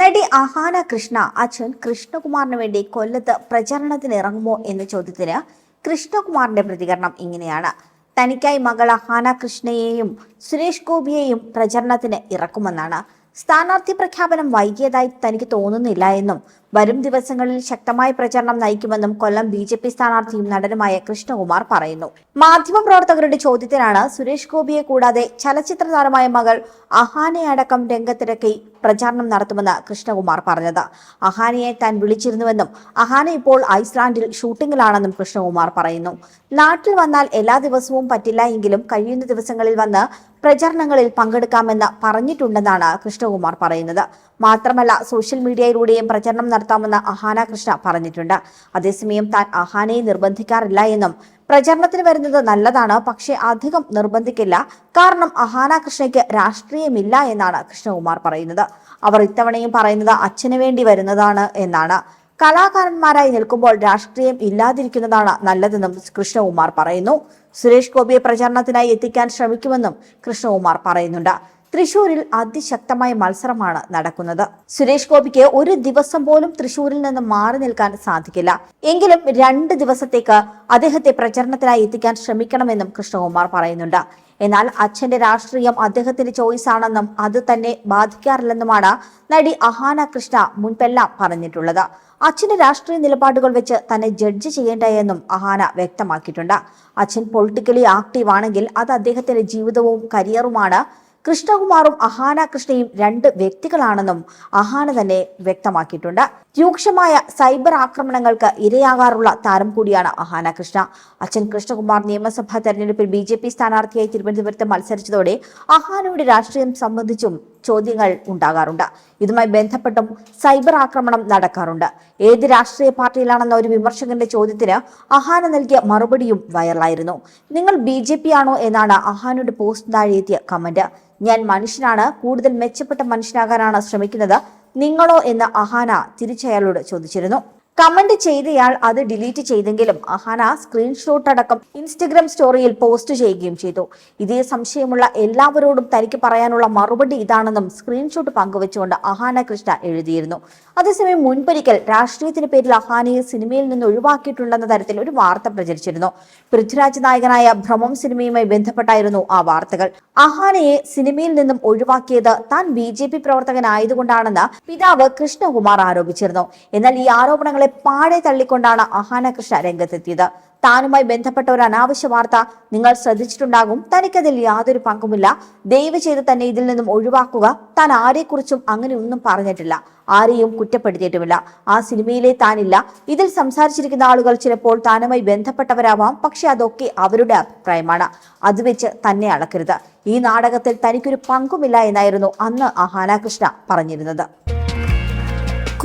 നടി അഹാന കൃഷ്ണ അച്ഛൻ കൃഷ്ണകുമാറിന് വേണ്ടി കൊല്ലത്ത് പ്രചരണത്തിന് ഇറങ്ങുമോ എന്ന ചോദ്യത്തിന് കൃഷ്ണകുമാറിന്റെ പ്രതികരണം ഇങ്ങനെയാണ്. തനിക്കായി മകൾ അഹാന കൃഷ്ണയെയും സുരേഷ് ഗോപിയെയും പ്രചരണത്തിന് ഇറക്കുമെന്നാണ്. സ്ഥാനാർത്ഥി പ്രഖ്യാപനം വൈകിയതായി തനിക്ക് തോന്നുന്നില്ല എന്നും വരും ദിവസങ്ങളിൽ ശക്തമായ പ്രചരണം നയിക്കുമെന്നും കൊല്ലം ബി ജെ പി സ്ഥാനാർത്ഥിയും നടനുമായ കൃഷ്ണകുമാർ പറയുന്നു. മാധ്യമപ്രവർത്തകരുടെ ചോദ്യത്തിനാണ് സുരേഷ് ഗോപിയെ കൂടാതെ ചലച്ചിത്ര താരമായ മകൾ അഹാനയടക്കം രംഗത്തിറക്കി പ്രചാരണം നടത്തുമെന്ന് കൃഷ്ണകുമാർ പറഞ്ഞത്. അഹാനയെ താൻ വിളിച്ചിരുന്നുവെന്നും അഹാന ഇപ്പോൾ ഐസ്ലാൻഡിൽ ഷൂട്ടിങ്ങിലാണെന്നും കൃഷ്ണകുമാർ പറയുന്നു. നാട്ടിൽ വന്നാൽ എല്ലാ ദിവസവും പറ്റില്ല എങ്കിലും കഴിയുന്ന ദിവസങ്ങളിൽ വന്ന് പ്രചരണങ്ങളിൽ പങ്കെടുക്കാമെന്ന് പറഞ്ഞിട്ടുണ്ടെന്നാണ് കൃഷ്ണകുമാർ പറയുന്നത്. മാത്രമല്ല സോഷ്യൽ മീഡിയയിലൂടെയും പ്രചരണം നടത്താമെന്ന് അഹാന കൃഷ്ണ പറഞ്ഞിട്ടുണ്ട്. അതേസമയം താൻ അഹാനയെ നിർബന്ധിക്കാറില്ല എന്നും പ്രചരണത്തിന് വരുന്നത് നല്ലതാണ് പക്ഷേ അധികം നിർബന്ധിക്കില്ല. കാരണം അഹാന കൃഷ്ണയ്ക്ക് രാഷ്ട്രീയമില്ല എന്നാണ് കൃഷ്ണകുമാർ പറയുന്നത്. അവർ ഇത്തവണയും പറയുന്നത് അച്ഛന് വേണ്ടി വരുന്നതാണ് എന്നാണ്. കലാകാരന്മാരായി നിൽക്കുമ്പോൾ രാഷ്ട്രീയം ഇല്ലാതിരിക്കുന്നതാണ് നല്ലതെന്നും കൃഷ്ണകുമാർ പറയുന്നു. സുരേഷ് ഗോപിയെ പ്രചരണത്തിനായി എത്തിക്കാൻ ശ്രമിക്കുമെന്നും കൃഷ്ണകുമാർ പറയുന്നുണ്ട്. തൃശൂരിൽ അതിശക്തമായ മത്സരമാണ് നടക്കുന്നത്. സുരേഷ് ഗോപിക്ക് ഒരു ദിവസം പോലും തൃശൂരിൽ നിന്ന് മാറി നിൽക്കാൻ സാധിക്കില്ല. എങ്കിലും രണ്ട് ദിവസത്തേക്ക് അദ്ദേഹത്തെ പ്രചരണത്തിനായി എത്തിക്കാൻ ശ്രമിക്കണമെന്നും കൃഷ്ണകുമാർ പറയുന്നുണ്ട്. എന്നാൽ അച്ഛന്റെ രാഷ്ട്രീയം അദ്ദേഹത്തിന്റെ ചോയ്സ് ആണെന്നും അത് തന്നെ ബാധിക്കാറില്ലെന്നുമാണ് നടി അഹാന കൃഷ്ണ മുൻപെല്ലാം പറഞ്ഞിട്ടുള്ളത്. അച്ഛന്റെ രാഷ്ട്രീയ നിലപാടുകൾ വെച്ച് തന്നെ ജഡ്ജ് ചെയ്യേണ്ട എന്നും അഹാന വ്യക്തമാക്കിയിട്ടുണ്ട്. അച്ഛൻ പൊളിറ്റിക്കലി ആക്റ്റീവ് ആണെങ്കിൽ അത് അദ്ദേഹത്തിന്റെ ജീവിതവും കരിയറുമാണ് കൃഷ്ണകുമാറും അഹാന കൃഷ്ണയും രണ്ട് വ്യക്തികളാണെന്നും അഹാന തന്നെ വ്യക്തമാക്കിയിട്ടുണ്ട്. രൂക്ഷമായ സൈബർ ആക്രമണങ്ങൾക്ക് ഇരയാകാറുള്ള താരം കൂടിയാണ് അഹാന കൃഷ്ണ. അച്ഛൻ കൃഷ്ണകുമാർ നിയമസഭാ തെരഞ്ഞെടുപ്പിൽ ബി ജെ പി സ്ഥാനാർത്ഥിയായി തിരുവനന്തപുരത്ത് മത്സരിച്ചതോടെ അഹാനയുടെ രാഷ്ട്രീയം സംബന്ധിച്ചും ചോദ്യങ്ങൾ ഉണ്ടാകാറുണ്ട്. ഇതുമായി ബന്ധപ്പെട്ടും സൈബർ ആക്രമണം നടക്കാറുണ്ട്. ഏത് രാഷ്ട്രീയ പാർട്ടിയിലാണെന്ന ഒരു വിമർശകന്റെ ചോദ്യത്തിന് അഹാന നൽകിയ മറുപടിയും വൈറലായിരുന്നു. നിങ്ങൾ ബി ജെ പി ആണോ എന്നാണ് അഹാനയുടെ പോസ്റ്റ് താഴെത്തിയ കമന്റ്. ഞാൻ മനുഷ്യനാണ് കൂടുതൽ മെച്ചപ്പെട്ട മനുഷ്യനാകാനാണ് ശ്രമിക്കുന്നത്. നിങ്ങളോ എന്ന് അഹാന തിരിച്ചയാളോട് ചോദിച്ചിരുന്നു. കമന്റ് ചെയ്തയാൾ അത് ഡിലീറ്റ് ചെയ്തെങ്കിലും അഹാന സ്ക്രീൻഷോട്ട് അടക്കം ഇൻസ്റ്റഗ്രാം സ്റ്റോറിയിൽ പോസ്റ്റ് ചെയ്യുകയും ചെയ്തു. ഇതേ സംശയമുള്ള എല്ലാവരോടും തനിക്ക് പറയാനുള്ള മറുപടി ഇതാണെന്നും സ്ക്രീൻഷോട്ട് പങ്കുവച്ചുകൊണ്ട് അഹാന കൃഷ്ണ എഴുതിയിരുന്നു. അതേസമയം മുൻപൊരിക്കൽ രാഷ്ട്രീയത്തിന് പേരിൽ അഹാനയെ സിനിമയിൽ നിന്ന് ഒഴിവാക്കിയിട്ടുണ്ടെന്ന തരത്തിൽ ഒരു വാർത്ത പ്രചരിച്ചിരുന്നു. പൃഥ്വിരാജ് നായകനായ ഭ്രമം സിനിമയുമായി ബന്ധപ്പെട്ടായിരുന്നു ആ വാർത്തകൾ. അഹാനയെ സിനിമയിൽ നിന്നും ഒഴിവാക്കിയത് താൻ ബി ജെ പി പ്രവർത്തകനായതുകൊണ്ടാണെന്ന് പിതാവ് കൃഷ്ണകുമാർ ആരോപിച്ചിരുന്നു. എന്നാൽ ഈ ആരോപണങ്ങളെ പാടെ തള്ളിക്കൊണ്ടാണ് അഹാന കൃഷ്ണ രംഗത്തെത്തിയത്. താനുമായി ബന്ധപ്പെട്ട ഒരു അനാവശ്യ വാർത്ത നിങ്ങൾ ശ്രദ്ധിച്ചിട്ടുണ്ടാകും. തനിക്കതിൽ യാതൊരു പങ്കുമില്ല. ദയവ് ചെയ്ത് തന്നെ ഇതിൽ നിന്നും ഒഴിവാക്കുക. താൻ ആരെക്കുറിച്ചും അങ്ങനെ ഒന്നും പറഞ്ഞിട്ടില്ല. ആരെയും കുറ്റപ്പെടുത്തിയിട്ടുമില്ല. ആ സിനിമയിലെ താനില്ല. ഇതിൽ സംസാരിച്ചിരിക്കുന്ന ആളുകൾ ചിലപ്പോൾ താനുമായി ബന്ധപ്പെട്ടവരാവാം. പക്ഷെ അതൊക്കെ അവരുടെ അഭിപ്രായമാണ്. അത് വെച്ച് തന്നെ അളക്കരുത്. ഈ നാടകത്തിൽ തനിക്കൊരു പങ്കുമില്ല എന്നായിരുന്നു അന്ന് അഹാന കൃഷ്ണ പറഞ്ഞിരുന്നത്.